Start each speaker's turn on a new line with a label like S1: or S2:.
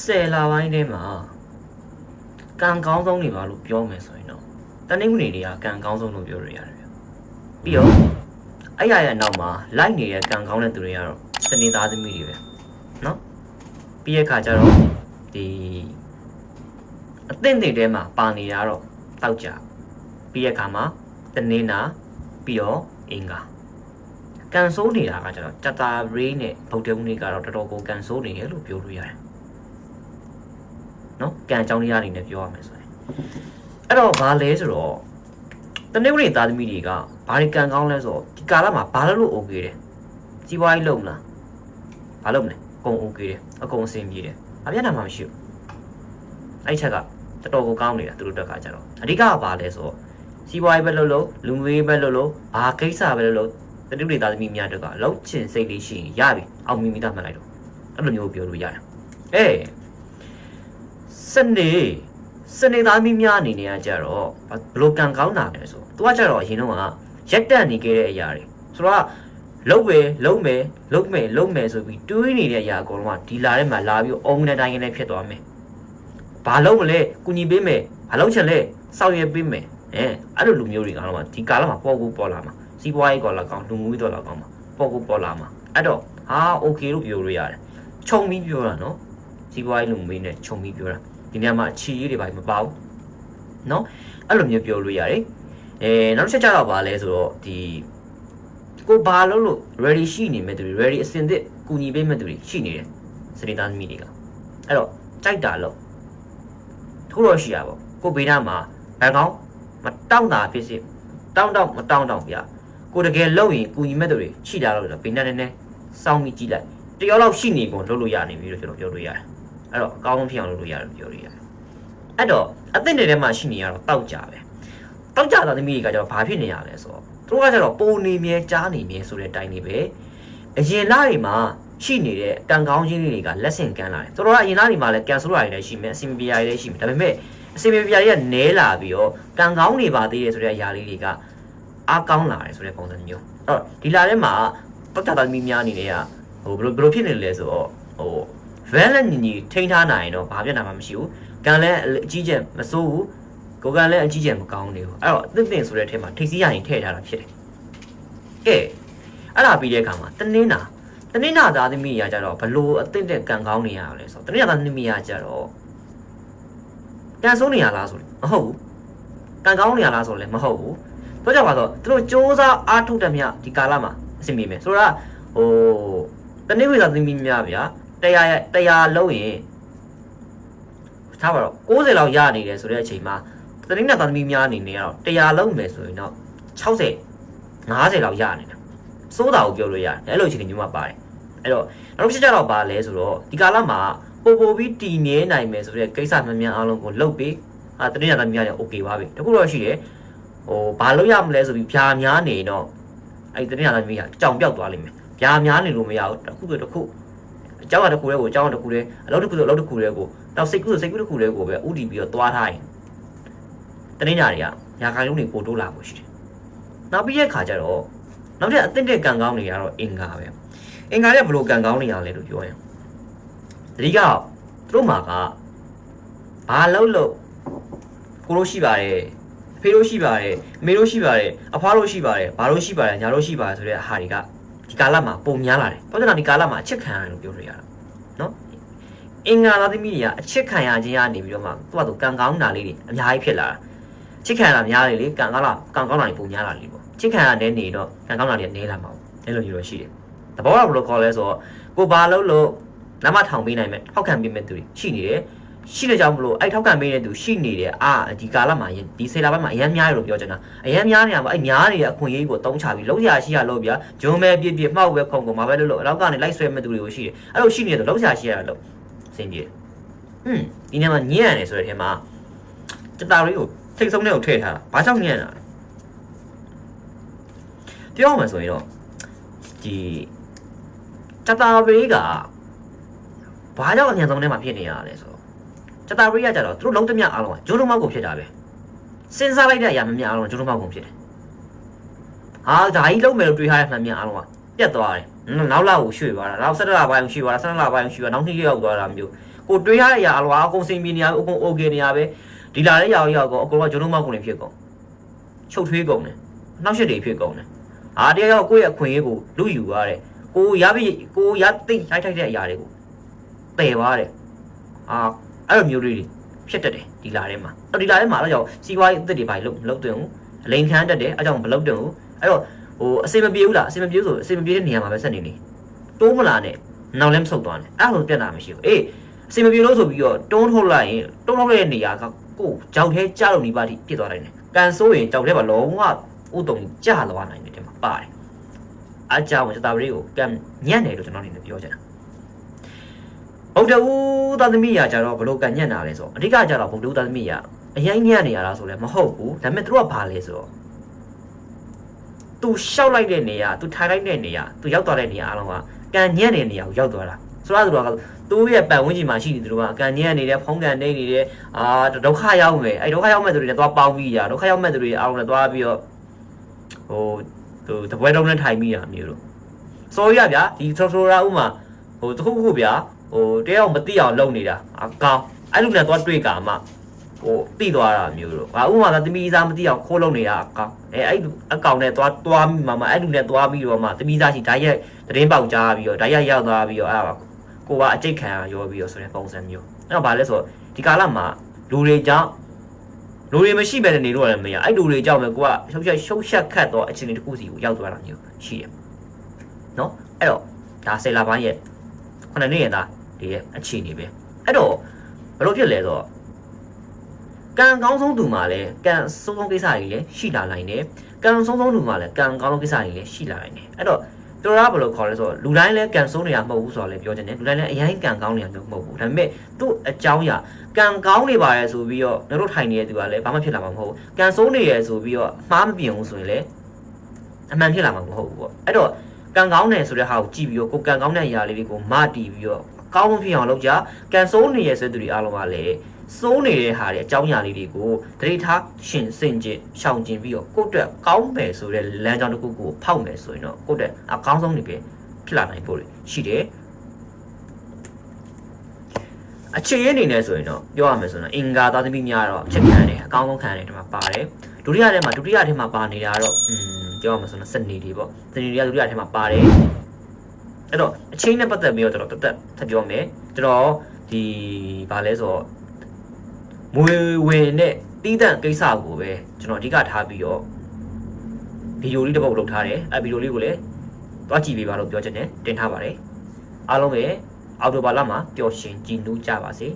S1: ဆယ်လပိုင်းထဲမှာကံကောင်းဆုံးနေပါလို့ပြောမယ်ဆိုရင်တော့တနင်္ဂနွေတွေကကံကောင်းဆုံးလို့ပြောရရတယ်ဗျပြီးတော့အဲ့ရရဲ့နောက်မှာလိုက်နေတဲ့ကံကောင်းတဲ့သူတွေကတော့စနေသားသမီးတွေပဲเนาะပြီးရဲ့ခါကျတော့ဒီအသင့်တွေထဲမှာပါနေတာတော့တောက်ကြပြီးရဲ့ခါမှာတနင်္လာပြီးတော့အင်္ဂါကန်ဆိုးနေတာကကျတော့ကြတာရေးနဲ့ဗုဒ္ဓဦးနေ့ကတော့တော်တော်ကိုကန်ဆိုးနေတယ်လို့ပြောလို့ရတယ် နော်ကံအကြောင်းတရားတွေနဲ့ပြောရမယ်ဆိုရင်အဲ့တော့ဘာလဲဆိုတော့တနေ့ကလေးသားသမီးတွေကဘာတွေကံကောင်းလဲဆိုတော့ဒီကာလမှာဘာလို့လို့ okay တယ်စီးပွားရေးလုပ်မလားဘာလုပ်မလဲအကုန် okay တယ်အကုန်အဆင်ပြေတယ်အပြတ်နာမှမရှိဘူးအဲ့ချက်ကတော်တော်ကိုကောင်းနေတာသူတို့တက်ကကြတော့အဓိကကဘာလဲဆိုတော့စီးပွားရေးပဲလုပ်လို့လူငွေပဲလုပ်လို့ဘာကိစ္စပဲလုပ်လို့တနေ့ကလေးသားသမီးများတက်ကလောက်ချင်စိတ်လေးရှိရင်ရပြီအောင်မိမိသားမှတ်လိုက်တော့အဲ့လိုမျိုးပြောလို့ရတယ်အေး စနေစနေသားမိများအနေနဲ့ကကြတော့ဘလို့ကံကောင်းတာလဲဆိုသူကကြတော့အရင်တော့ကရက်တက်နေခဲ့တဲ့အရာတွေဆိုတော့လုံးပဲလုံးမယ်လုံးမယ်လုံးမယ်ဆိုပြီးတွေးနေတဲ့အရာအကုန်လုံးကဒီလာထဲမှာလာပြီးအုံနဲ့တိုင်းနဲ့ဖြစ်သွားမယ်ဘာလုံးမလဲကုညီပေးမယ်ဘာလုံးချင်လဲစောင့်ရပေးမယ်အဲအဲ့လိုလူမျိုးတွေကတော့ဒီကာလမှာပေါ်ကူပေါ်လာမှာစီးပွားရေးကောလာကောင်းလူမှုရေးတော့လာကောင်းမှာပေါ်ကူပေါ်လာမှာအဲ့တော့ဟာโอเคလို့ပြောလို့ရတယ်ခြုံပြီးပြောတာနော်စီးပွားရေးလူမှုရေးနဲ့ခြုံပြီးပြောတာ ဒီနေရာမှာခြီရေးတွေပါမပါဘူးเนาะအဲ့လိုမျိုးပြောလို့ရတယ်အဲနောက်တစ်ချက်ကြတော့ဗာလဲဆိုတော့ဒီကိုဘာလို့လို့ ready ရှိနေမဲ့သူတွေ ready အစင်သစ်ကူညီပေးမဲ့သူတွေရှိနေတယ်စနေသားသမီးတွေကအဲ့တော့ကြိုက်တာလို့တခုတော့ရှိရပါကိုဘေးနားမှာဘန်ကောင်းမတောင်းတာဖြစ်စေတောင်းတော့မတောင်းတော့ဗျာကိုတကယ်လုပ်ရင်ကူညီမဲ့သူတွေရှိတာလို့ဘေးနားနည်းနည်းစောင်းပြီးကြည့်လိုက်တယောက်လောက်ရှိနေကုန်လုပ်လို့ရနေပြီလို့ကျွန်တော်ပြောလို့ရတယ် အဲ့တော့အကောင်းဆုံးဖြစ်အောင်လုပ်လို့ရတယ်ပြောလို့ရတယ်အဲ့တော့အသင့်တွေထဲမှာရှိနေရတော့တောက်ကြပဲတောက်ကြတာသမီးတွေကကျတော့ဘာဖြစ်နေရလဲဆိုတော့သူတို့ကကျတော့ပုံနေမြဲကြားနေမြဲဆိုတဲ့အတိုင်းနေပဲအရင်လတွေမှာရှိနေတဲ့ကံကောင်းခြင်းတွေကလက်ဆင့်ကမ်းလာတယ်သူတို့ကအရင်လတွေမှာလည်းကန်ဆယ်ရာတွေလည်းရှိမယ်အစီမပြေရာတွေလည်းရှိမယ်ဒါပေမဲ့အစီမပြေရာတွေကနဲလာပြီးတော့ကံကောင်းနေပါသေးတယ်ဆိုတဲ့အရာလေးတွေကအားကောင်းလာတယ်ဆိုတဲ့ပုံစံမျိုးအဲ့တော့ဒီလာထဲမှာတောက်ကြတာသမီးများအနေနဲ့ကဟိုဘယ်လိုဘယ်လိုဖြစ်နေလဲဆိုတော့ဟို valent ညီညီထိန်းထားနိုင်ရင်တော့ဘာပြတ်နာမှမရှိဘူး။ကံလည်းအကြီးကျယ်မစိုးဘူး။ကိုယ်ကံလည်းအကြီးကျယ်မကောင်းနေဘူး။အဲ့တော့သင့်သင့်ဆိုတဲ့ထဲမှာထိပ်စီးရရင်ထည့်ထားတာဖြစ်တယ်။ကဲအဲ့ဒါပြီးတဲ့အခါမှာတနင်္လာတနင်္လာသားသမီးရာကြတော့ဘလို့အသင့်တဲ့ကံကောင်းနေရလဲဆိုတော့တနင်္လာသားသမီးရာကြတော့ကံဆိုးနေရလားဆိုမဟုတ်ဘူး။ကံကောင်းနေရလားဆိုလည်းမဟုတ်ဘူး။တော့ကြပါတော့သူတို့စ조사အားထုတ်တဲ့မြဒီကာလမှာအဆင်ပြေမယ်ဆိုတော့ဟိုတနင်္ဂနွေသားသမီးများဗျာ တရားရတရားလုံးရင်ထားပါတော့60လောက်ရနေတယ်ဆိုတဲ့အချိန်မှာသတိနဲ့သမီးများအနေနဲ့ကတော့တရားလုံးမယ်ဆိုရင်တော့60 50လောက်ရနေတယ်စိုးတာကိုပြောလို့ရတယ်အဲ့လိုအချိန်မျိုးမှပါတယ်အဲ့တော့နောက်တစ်ချက်ကြတော့ပါလဲဆိုတော့ဒီကာလမှာပို့ပို့ပြီးတည်မြဲနိုင်မယ်ဆိုတဲ့ကိစ္စမှန်မှန်အားလုံးကိုလုပ်ပြီးအာသတိနဲ့သမီးများလည်း okay ပါပြီတခုတော့ရှိတယ်ဟိုဘာလုပ်ရမလဲဆိုပြီးဖြာများနေတော့အဲ့သတိနဲ့သမီးကကြောင်ပြောက်သွားလိမ့်မယ်ဖြာများနေလို့မရဘူးတစ်ခုဆိုတစ်ခုအ ကြောင်းအတစ်ခုလေးကိုအကြောင်းအတစ်ခုလေးအလုပ်တစ်ခုဆိုအလုပ်တစ်ခုလေးကိုတော့စိတ်ကူးဆိုစိတ်ကူးတစ်ခုလေးကိုပဲဥတည်ပြီးတော့သွားထားရင်တနင်္လာတွေကညာခိုင်လုံးတွေပို့တိုးလာဖို့ရှိတယ်။နောက်ပြီးရဲ့ခါကျတော့နောက်ထပ်အသင့်တဲ့ကံကောင်းတွေကတော့အင်္ဂါပဲ။အင်္ဂါတွေကဘလို့ကံကောင်းနေရလဲလို့ပြောရင်တတိကသူတို့မှာကဘာလို့လို့ကိုလို့ရှိပါတယ်အဖေလို့ရှိပါတယ်အမေလို့ရှိပါတယ်အဖွားလို့ရှိပါတယ်ဘာလို့ရှိပါတယ်ညာလို့ရှိပါတယ်ဆိုတဲ့အဟာတွေက ဒီကာလမှာပုံများလာတယ်။ဘာလို့လဲဒီကာလမှာအချစ်ခံရတယ်လို့ပြောလို့ရတာ။နော်။အင်္ဂါသားသမီးတွေကအချစ်ခံရခြင်းကနေပြီးတော့မှသူ့ဘာသူကံကောင်းတာလေးတွေအများကြီးဖြစ်လာတာ။ချစ်ခံရတာများလေလေကံကောင်းလာကံကောင်းတာတွေပုံများလာလေပေါ့။ချစ်ခံရတဲ့နေတော့ကံကောင်းတာတွေနေလာမှာပေါ့။အဲ့လိုမျိုးတော့ရှိတယ်။သဘောကဘယ်လိုခေါ်လဲဆိုတော့ကိုဘာလို့လို့လမ်းမထောင်ပေးနိုင်မဲ့ထောက်ခံပေးမဲ့သူတွေရှိနေတယ်။ ရှိတဲ့ကြောင့်မလို့အဲ့ထောက်ခံပေးတဲ့သူရှိနေတယ်အာဒီကာလမှာဒီဆေးလာပိုင်းမှာအရန်များရလို့ပြောချင်တာအရန်များနေရမှာအဲ့များနေတဲ့အခွင့်အရေးကိုတုံးချပြီးလုံးရရှိရလို့ဗျာဂျုံမဲပြစ်ပြစ်မှောက်ပဲခုံကုန်မှာပဲလို့လို့နောက်ကနေလိုက်ဆွဲမဲ့သူတွေကိုရှိတယ်အဲ့လိုရှိနေတယ်လုံးရရှိရလို့စင်ကြီးဟွန်းဒီနေ့မှာညံ့ရတယ်ဆိုတဲ့ထဲမှာစတာရီကိုထိတ်ဆုံးတဲ့ကိုထည့်ထားတာဘာကြောင့်ညံ့တာလဲပြောမှဆိုရင်တော့ဒီစတာရီကဘာကြောင့်အញ្ញဆုံးထဲမှာဖြစ်နေရလဲဆို တတာရီယာကြတော့သူတို့လုံးတမျှအားလုံးကဂျုံလုံးမောက်ကုန်ဖြစ်တာပဲစဉ်းစားလိုက်တဲ့အရာမများအားလုံးဂျုံလုံးမောက်ကုန်ဖြစ်တယ်ဟာဒါကြီးလုံးမယ်လို့တွေးထားတဲ့မှန်မြန်အားလုံးကပြတ်သွားတယ်နောက်လောက်ကိုရွှေ့သွားတာနောက်၁၇လပိုင်းရွှေ့သွားတာ၁၇လပိုင်းရွှေ့သွားနောက်နှစ်ရောက်သွားတာမျိုးကိုတွေးထားတဲ့အရာအားလုံးကအကုန်စိမ်ပြေနေရအကုန် okay နေရပဲဒီလာတဲ့ရောက်ရောက်ကောအကုန်ကဂျုံလုံးမောက်ကုန်နေဖြစ်ကုန်ချုပ်ထွေးကုန်တယ်နောက်ရှစ်တွေဖြစ်ကုန်တယ်အာတယောက်ကိုယ့်ရဲ့အခွင့်အရေးကိုလူယူသွားတယ်ကိုရပြီကိုရသိထိုက်ထိုက်တဲ့အရာတွေကိုပယ်သွားတယ်အာ အဲ့လိုမျိုးလေးတွေဖြစ်တတ်တယ်ဒီလာထဲမှာအဲ့ဒီလာထဲမှာအဲ့တော့စီးပွားရေးအသစ်တွေပါလို့မလုပ်တင်ဘူးအလိန်ခမ်းတတ်တယ်အဲ့ကြောင့်မလုပ်တင်ဘူးအဲ့တော့ဟိုအစင်မပြေဘူးလားအစင်မပြေဘူးဆိုအစင်မပြေတဲ့နေရာမှာပဲဆက်နေနေတိုးမလာနဲ့နောက်လည်းမဆုတ်သွားနဲ့အဲ့လိုပြတ်တာမရှိဘူးအေးအစင်မပြေလို့ဆိုပြီးတော့တွန်းထုတ်လိုက်ရင်တွန်းထုတ်တဲ့နေရာကကိုကြောက်သေးကြားလို့နေပါတိပြစ်သွားနိုင်တယ်ကန်ဆိုးရင်ကြောက်သေးပါလုံးဝဥတုံကြသွားနိုင်တယ်ဒီမှာပါတယ်အားကြောင့်စတာပရိကိုကံညံ့တယ်လို့ကျွန်တော်အနေနဲ့ပြောချင်တာ ဗုဒ္ဓဦးသာသမီရာကြတော့ဘလို့ကံညံ့တာလဲဆိုတော့အဓိကကြတော့ဗုဒ္ဓဦးသာသမီရာအရင်ညံ့နေရတာဆိုလည်းမဟုတ်ဘူးဒါပေမဲ့သူတို့ကဘာလဲဆိုတော့သူရှောက်လိုက်တဲ့နေရာသူထိုင်လိုက်တဲ့နေရာသူရောက်သွားတဲ့နေရာအားလုံးကကံညံ့တဲ့နေရာကိုရောက်သွားတာဆိုတော့သူတို့ကသူ့ရဲ့ပတ်ဝန်းကျင်မှာရှိနေသူတို့ကကံညံ့နေတဲ့ဖုံးကန်နေနေတဲ့အာဒုက္ခရောက်မယ်အဲဒုက္ခရောက်မဲ့သူတွေနဲ့သွားပေါင်းပြီးရဒုက္ခရောက်မဲ့သူတွေအားလုံးနဲ့သွားပြီးတော့ဟိုသူတပွဲတုံးနဲ့ထိုင်ပြီးရမျိုးလို့စော်ရဗျာဒီဆိုဆိုရာဥမာဟိုတခုခုဗျာ ဟိုတယောက်မသိအောင်လုပ်နေတာအကောင်းအဲ့လိုနဲ့သွားတွေ့ကာမှဟိုတိသွားတာမျိုးလို့ငါဥမာကသမီးသားမသိအောင်ခိုးလုပ်နေတာအကောင်းအဲအဲ့အကောင်နဲ့သွားသွားပြီးမှမှအဲ့လူနဲ့သွားပြီးတော့မှသမီးသားရှိဓာတ်ရက်သတင်းပေါက်ကြားပြီးတော့ဓာတ်ရက်ရောက်သွားပြီးတော့အဲ့ဒါကိုကအကျိတ်ခံရရောပြီးတော့ဆိုတဲ့ပုံစံမျိုးအဲ့တော့ဗာလဲဆိုတော့ဒီကာလမှာလူတွေကြောင့်လူတွေမရှိပဲနေလို့လည်းမရအဲ့လူတွေကြောင့်ပဲကိုကရှုပ်ရှက်ရှုပ်ရှက်ခတ်တော့အခြေအနေတစ်ခုစီကိုရောက်သွားတာမျိုးရှိတယ်နော်အဲ့တော့ဒါဆယ်လာပိုင်းရဲ့ခုနှစ်နှစ်ရဲ့သား ဒီရဲ့အခြေအနေပဲအဲ့တော့ဘယ်လိုဖြစ်လဲဆိုတော့ကံကောင်းဆုံးသူမှာလည်းကံဆုံးဆုံးကိစ္စတွေလည်းရှိလာနိုင်တယ်ကံဆုံးဆုံးသူမှာလည်းကံကောင်းဆုံးကိစ္စတွေလည်းရှိလာနိုင်တယ်အဲ့တော့တော်ရဘယ်လိုခေါ်လဲဆိုတော့လူတိုင်းလည်းကံဆုံးနေရမဟုတ်ဘူးဆိုတော့လည်းပြောချင်တယ်လူတိုင်းလည်းအရင်ကံကောင်းနေရမျိုးမဟုတ်ဘူးဒါပေမဲ့သူ့အကြောင်းအရာကံကောင်းနေပါရဲ့ဆိုပြီးတော့တို့တို့ထိုင်နေတဲ့သူကလည်းဘာမှဖြစ်လာမှာမဟုတ်ဘူးကံဆုံးနေရဆိုပြီးတော့မှားမပြင်ဘူးဆိုရင်လည်းအမှန်ဖြစ်လာမှာမဟုတ်ဘူးပေါ့အဲ့တော့ကံကောင်းတယ်ဆိုတဲ့ဟာကိုကြည့်ပြီးတော့ကိုကံကောင်းတဲ့အရာလေးတွေကိုမတီးပြီးတော့ ကောင်းမဖြစ်အောင်လုပ်ကြကံဆုံးနေရဆိုတဲ့သူတွေအားလုံးကလည်းစိုးနေတဲ့ဟာတွေအကြောင်းအရာလေးတွေကိုတတိထားရှင်စင်ကျင်ရှောင်ကျင်ပြီးတော့ကိုယ့်အတွက်ကောင်းမယ်ဆိုတဲ့လမ်းကြောင်းတစ်ခုကိုဖောက်မယ်ဆိုရင်တော့ကိုယ့်အတွက်အကောင်းဆုံးနေပဲဖြစ်လာနိုင်ဖို့ရှိတယ်အခြေရအနေနဲ့ဆိုရင်တော့ပြောရမယ်ဆိုရင်အင်္ဂါသားသမီးများတော့ချက်ခံတယ်အကောင်းဆုံးခံတယ်ဒီမှာပါတယ်ဒုတိယထဲမှာဒုတိယထဲမှာပါနေတာတော့อืมပြောရမယ်ဆိုရင်စနေတွေပေါ့စနေတွေကဒုတိယထဲမှာပါတယ် အဲ့တော့အချင်းနဲ့ပတ်သက်ပြီးတော့ကျွန်တော်တက်တက်ထပ်ပြောမယ်ကျွန်တော်ဒီဗာလဲဆိုတော့မွေဝင်နဲ့တီးတန့်ကိစ္စကိုပဲကျွန်တော်အဓိကထားပြီးတော့ဗီဒီယိုလေးတစ်ပုဒ်လုပ်ထားတယ်အဲဗီဒီယိုလေးကိုလည်းတွားကြည့်ပေးပါလို့ပြောချင်တယ်တင်ထားပါတယ်အားလုံးပဲအော်တိုဘာလမှာပျော်ရွှင်ကြည်နူးကြပါစေ